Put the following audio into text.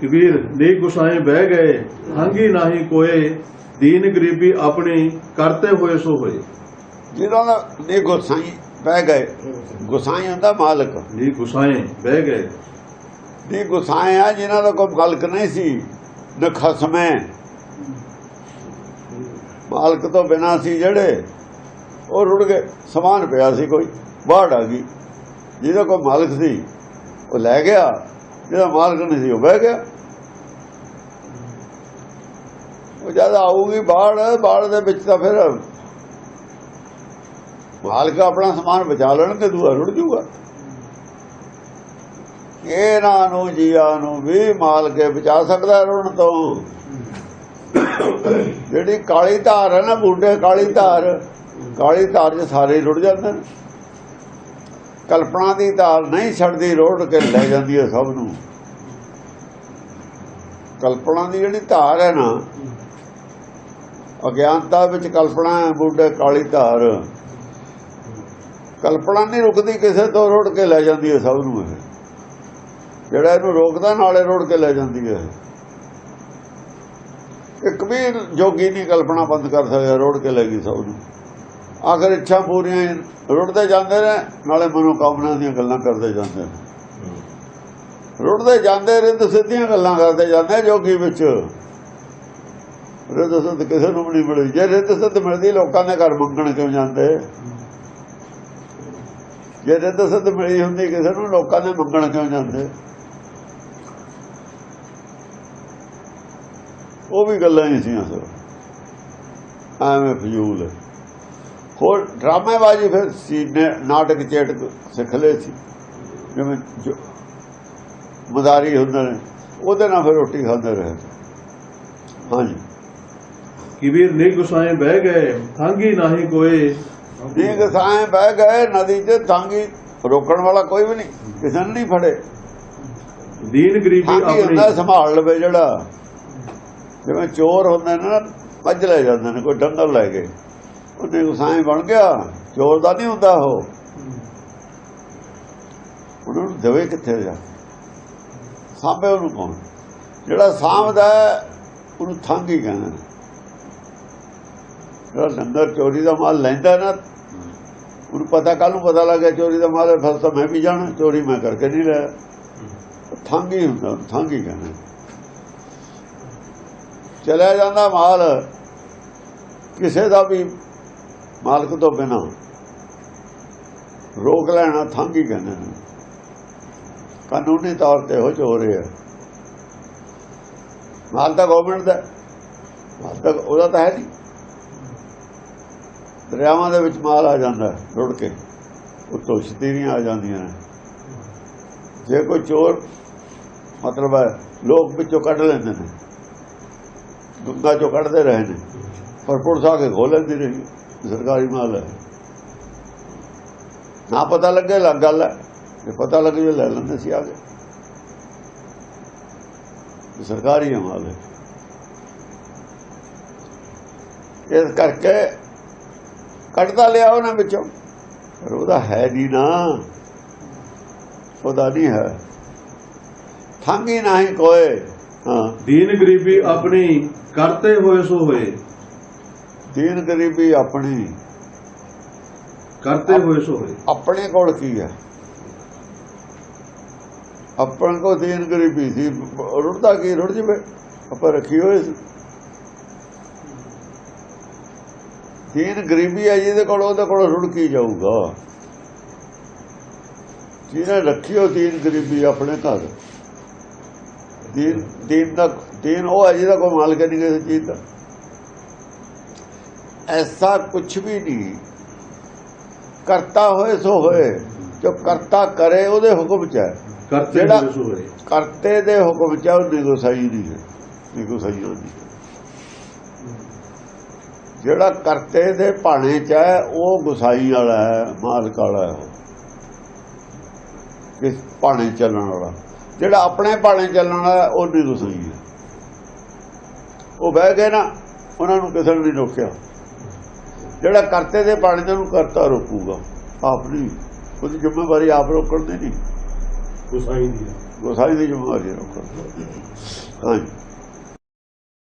ਕਬੀਰ ਨੀ ਗੁਸਾਏ ਬਹਿ ਗਏ ਹੰਗੀ ਨਾਹੀ ਕੋਏ ਦੀਨ ਗਰੀਬੀ ਆਪਣੀ ਕਰਤੇ ਹੋਏ ਸੋ ਹੋਏ। ਜਿਹਨਾਂ ਦਾ ਨੇ ਗੁਸਾਈ ਬਹਿ ਗਏ ਗੁਸਾਈ ਹੁੰਦਾ ਮਾਲਕ। ਨੀ ਗੁਸਾਏ ਬਹਿ ਗਏ। ਨੇ ਗੁਸਾਏ ਆ ਜਿਨ੍ਹਾਂ ਦਾ ਕੋਈ ਮਾਲਕ ਨਹੀਂ ਸੀ ਨ ਖਸਮੇ ਮਾਲਕ ਤੋਂ ਬਿਨਾ ਸੀ ਜਿਹੜੇ ਉਹ ਰੁੜ ਗਏ ਸਮਾਨ ਪਿਆ ਸੀ ਕੋਈ ਬਾੜ ਆ ਗਈ। ਜਿਹਦਾ ਕੋਈ ਮਾਲਕ ਸੀ ਉਹ ਲੈ ਗਿਆ। ਜਿਹਦਾ ਮਾਲਕ ਨਹੀਂ ਸੀ, ਉਹ ਬਹਿ ਗਿਆ। ਉਹ ਜਦ ਆਊਗੀ ਬਾੜ ਬਾੜ ਦੇ ਵਿੱਚ ਤਾਂ ਫਿਰ ਮਾਲਕ ਆਪਣਾ ਸਮਾਨ ਬਚਾ ਲੈਣਗੇ, ਦੂਆ ਰੁੜ ਜੂਗਾ ਇਹਨਾਂ ਨੂੰ, ਜੀਆਂ ਨੂੰ ਵੀ ਮਾਲਕੇ ਬਚਾ ਸਕਦਾ ਰੁਣ ਤੋਂ। ਜਿਹੜੀ ਕਾਲੀ ਧਾਰ ਹੈ ਨਾ ਬੂਡੇ ਕਾਲੀ ਧਾਰ ਕਾਲੀ ਧਾਰ 'ਚ ਸਾਰੇ ਰੁੜ ਜਾਂਦੇ ਨੇ। ਕਲਪਨਾ ਦੀ ਧਾਰ ਨਹੀਂ ਛੱਡਦੀ, ਰੋੜ ਕੇ ਲੈ ਜਾਂਦੀ ਹੈ ਸਭ ਨੂੰ। ਕਲਪਨਾ ਦੀ ਜਿਹੜੀ ਧਾਰ ਹੈ ਨਾ, ਅਗਿਆਨਤਾ ਵਿੱਚ ਕਲਪਨਾ ਹੈ, ਬੁੱਢੇ ਕਾਲੀ ਧਾਰ। ਕਲਪਨਾ ਨਹੀਂ ਰੁਕਦੀ ਕਿਸੇ ਤੋਂ, ਰੋੜ ਕੇ ਲੈ ਜਾਂਦੀ ਹੈ ਸਭ ਨੂੰ ਇਹ। ਜਿਹੜਾ ਇਹਨੂੰ ਰੋਕਦਾ, ਨਾਲੇ ਰੋੜ ਕੇ ਲੈ ਜਾਂਦੀ ਹੈ ਇੱਕ ਵੀ ਜੋਗੀ ਨਹੀਂ ਕਲਪਨਾ ਬੰਦ ਕਰ ਸਕਦਾ, ਰੋੜ ਕੇ ਲੈ ਗਈ ਸਭ ਨੂੰ। ਆਖਰ ਇੱਛਾ ਪੂਰੀਆਂ ਹੀ ਰੁੜਦੇ ਜਾਂਦੇ ਨੇ, ਨਾਲੇ ਮਨੋਕਾਮਨਾ ਦੀਆਂ ਗੱਲਾਂ ਕਰਦੇ ਜਾਂਦੇ ਨੇ। ਰੁੜਦੇ ਜਾਂਦੇ ਰਿੰਦ ਸਿੱਧੀਆਂ ਗੱਲਾਂ ਕਰਦੇ ਜਾਂਦੇ ਜੋਗੀ ਵਿੱਚ। ਰਿੰਦ ਸਿੱਧ ਕਿਸੇ ਨੂੰ ਵੀ ਨਹੀਂ ਮਿਲੀ ਜੇ ਰਿੰਦ ਸਿੱਧ ਮਿਲਦੀ, ਲੋਕਾਂ ਦੇ ਘਰ ਮੰਗਣ ਕਿਉਂ ਜਾਂਦੇ? ਜੇ ਰਿੰਦ ਸਿੱਧ ਮਿਲੀ ਹੁੰਦੀ ਕਿਸੇ ਨੂੰ, ਲੋਕਾਂ ਦੇ ਮੰਗਣ ਕਿਉਂ ਜਾਂਦੇ? ਉਹ ਵੀ ਗੱਲਾਂ ਹੀ ਸੀ ਸਰ। ਐਵੇਂ ਫਜ਼ੂਲ ਹੈ। ਡਰਾਮੇਬਾਜ਼ੀ ਫਿਰ ਸੀ ਨੇ ਨਾਟਕ ਚੇਟਕ ਸਿੱਖ ਲਏ ਸੀ। ਜਿਵੇਂ ਮਦਾਰੀ ਹੁੰਦੇ ਨੇ ਉਹਦੇ ਨਾਲ ਫਿਰ ਰੋਟੀ ਖਾਂਦੇ ਰਹੇ। ਹਾਂਜੀ। ਕਬੀਰ ਨੀ ਗੁਸਾਏ ਬਹਿ ਗਏ ਹੰਗੀ ਨਾਹੀ ਕੋਏ। ਦੀਗ ਸਾਏ ਬਹਿ ਗਏ ਨਦੀ 'ਚ ਤਾਂਗੀ ਰੋਕਣ ਵਾਲਾ ਕੋਈ ਵੀ ਨਹੀਂ ਕਿਸੇ ਨੇ ਨਹੀਂ ਫੜੇ। ਦੀਨ ਗਰੀਬੀ ਆਪਣੀ। ਸੰਭਾਲ ਲਵੇ ਜਿਹੜਾ। ਜਿਵੇਂ ਚੋਰ ਹੁੰਦੇ ਨੇ ਨਾ ਭੱਜ ਲੈ ਜਾਂਦੇ ਨੇ ਕੋਈ ਡੰਗਰ ਲੈ ਕੇ। ਉਹਨੇ ਗੁਸਾਏ ਬਣ ਗਿਆ ਚੋਰ ਦਾ ਨਹੀਂ ਹੁੰਦਾ ਉਹ। ਉਹਨੂੰ ਦੇਵੇ ਕਿੱਥੇ ਜਾ? ਸਾਂਭੇ ਉਹਨੂੰ ਕੌਣ? ਜਿਹੜਾ ਸਾਂਭਦਾ ਹੈ, ਉਹਨੂੰ ਥੰਗ ਹੀ ਕਹਿੰਦੇ ਨੇ ਜਿਹੜਾ ਡੰਗਰ ਚੋਰੀ ਦਾ ਮਾਲ ਲੈਂਦਾ ਨਾ ਉਹਨੂੰ ਪਤਾ ਕੱਲ ਨੂੰ ਪਤਾ ਲੱਗਿਆ ਚੋਰੀ ਦਾ ਮਾਲ ਹੈ ਫਿਰ ਤਾਂ ਮੈਂ ਵੀ ਜਾਣਾ ਚੋਰੀ ਮੈਂ ਕਰਕੇ ਨਹੀਂ ਲਿਆ ਥੰਗ ਹੀ ਹੁੰਦਾ ਉਹਨੂੰ ਥੰਗ ਹੀ ਕਹਿੰਦੇ ਚਲਿਆ ਜਾਂਦਾ ਮਾਲ ਕਿਸੇ ਦਾ ਵੀ ਮਾਲਕ ਤੋਂ ਬਿਨਾ ਰੋਕ ਲੈਣਾ ਥੰਗ ਹੀ ਕਹਿੰਦੇ ਨੇ। ਕਾਨੂੰਨੀ ਤੌਰ ਤੇ ਹੋ ਚੋਰ ਹੈ ਮਾਲ ਤਾਂ ਗਵਰਨਮੈਂਟ ਦਾ ਮਾਲ ਤਾਂ ਉਹਦਾ ਤਾਂ ਹੈ ਨਹੀਂ। ਦਰਿਆਵਾਂ ਦੇ ਵਿੱਚ ਮਾਲ ਆ ਜਾਂਦਾ ਰੁੜ ਕੇ। ਉੱਤੋਂ ਸ਼ਤੀਰੀਆਂ ਆ ਜਾਂਦੀਆਂ ਨੇ। ਜੇ ਕੋਈ ਚੋਰ, ਮਤਲਬ ਹੈ, ਲੋਕ ਵਿੱਚੋਂ ਕੱਢ ਲੈਂਦੇ ਨੇ। ਗੰਗਾ ਚੋਂ ਕੱਢਦੇ ਰਹੇ ਨੇ। ਪਰ ਪੁਲਿਸ ਆ ਕੇ ਖੋਲ ਲੈਂਦੀ ਰਹੀ। ਸਰਕਾਰੀ ਮਾਲ ਹੈ। ਨਾ ਪਤਾ ਲੱਗੇ ਲੱਗ ਗੱਲ ਹੈ। ਜੇ ਪਤਾ ਲੱਗੇ ਜੇ ਲੈ ਲੈਂਦੇ ਸੀ ਆ ਕੇ। ਸਰਕਾਰੀ ਹੈ ਮਾਲ ਹੈ। ਇਸ ਕਰਕੇ ਕੱਢਦਾ ਲਿਆ ਉਹਨਾਂ ਵਿੱਚੋਂ। ਪਰ ਉਹਦਾ ਹੈ ਨਹੀਂ ਨਾ। ਉਹਦਾ ਨਹੀਂ ਹੈ। ਥਾਂਗੀ ਨਹੀਂ ਕੋਏ ਹਾਂ। ਦੀਨ ਗਰੀਬੀ ਆਪਣੀ ਕਰਤੇ ਹੋਏ ਸੋ ਹੋਏ। ਦੀਨ ਗਰੀਬੀ ਆਪਣੀ। ਕਰਤੇ ਹੋਏ ਸੋ ਹੋਏ ਆਪਣੇ ਕੋਲ ਕੀ ਹੈ? ਆਪਣੇ ਕੋਲ ਦੀਨ ਗਰੀਬੀ ਸੀ। ਰੁੜਦਾ ਕੀ? ਰੁੜ ਜਵੇ। ਆਪਾਂ ਰੱਖੀ ਹੋਏ ਸੀ। ਦੀਨ ਗਰੀਬੀ ਹੈ ਜਿਹਦੇ ਕੋਲ ਉਹਦੇ ਕੋਲ ਰੁੜ ਕੀ ਜਾਊਗਾ? ਜਿਹਨੇ ਰੱਖੀ ਹੋ ਦੀਨ ਗਰੀਬੀ ਆਪਣੇ ਘਰ। ਦੀਨ ਦੀਨ ਦਾ ਦੀਨ ਉਹ ਹੈ ਜਿਹਦਾ ਕੋਈ ਮਾਲਕ ਨਹੀਂ ਕਿਸੇ ਚੀਜ਼ ਦਾ। ਐਸਾ ਕੁਝ ਵੀ ਨਹੀਂ। ਕਰਤਾ ਹੋਏ ਸੋ ਹੋਏ। ਜੋ ਕਰਤਾ ਕਰੇ ਉਹਦੇ ਹੁਕਮ ਚ ਹੈ। ਕਰਤੇ ਜਿਹੜਾ- ਕਰਤੇ ਦੇ ਹੁਕਮ ਚ ਉਹ ਨਿਗੋਸਾਈ ਨਹੀਂ ਹੈ। ਨਿਗੋਸਾਈ ਹੁੰਦੀ ਜਿਹੜਾ ਕਰਤੇ ਦੇ ਭਾਣੇ ਚ ਹੈ ਉਹ ਗੁਸਾਈ ਵਾਲਾ ਹੈ ਮਾਲਕ ਵਾਲਾ ਹੈ। ਕਿਸ ਭਾਣੇ ਚੱਲਣ ਵਾਲਾ। ਜਿਹੜਾ ਆਪਣੇ ਭਾਣੇ ਚੱਲਣ ਵਾਲਾ ਉਹ ਨਿਗੋਸਾਈ ਹੈ। ਉਹ ਬਹਿ ਗਏ ਨਾ ਉਹਨਾਂ ਨੂੰ ਕਿਸੇ ਨੇ ਨਹੀਂ ਰੋਕਿਆ। ਜਿਹੜਾ ਕਰਤੇ ਦੇ ਤੇ ਉਹਨੂੰ ਕਰਤਾ ਰੋਕੂਗਾ ਆਪ ਨਹੀਂ। ਉਹਦੀ ਜ਼ਿੰਮੇਵਾਰੀ ਆਪ ਰੋਕਣ ਦੀ ਨਹੀਂ। ਗੁਸਾਈ ਦੀ ਸਾਰੀ ਦੀ ਜ਼ਿੰਮੇਵਾਰੀ ਰੱਖੋ ਹਾਂਜੀ।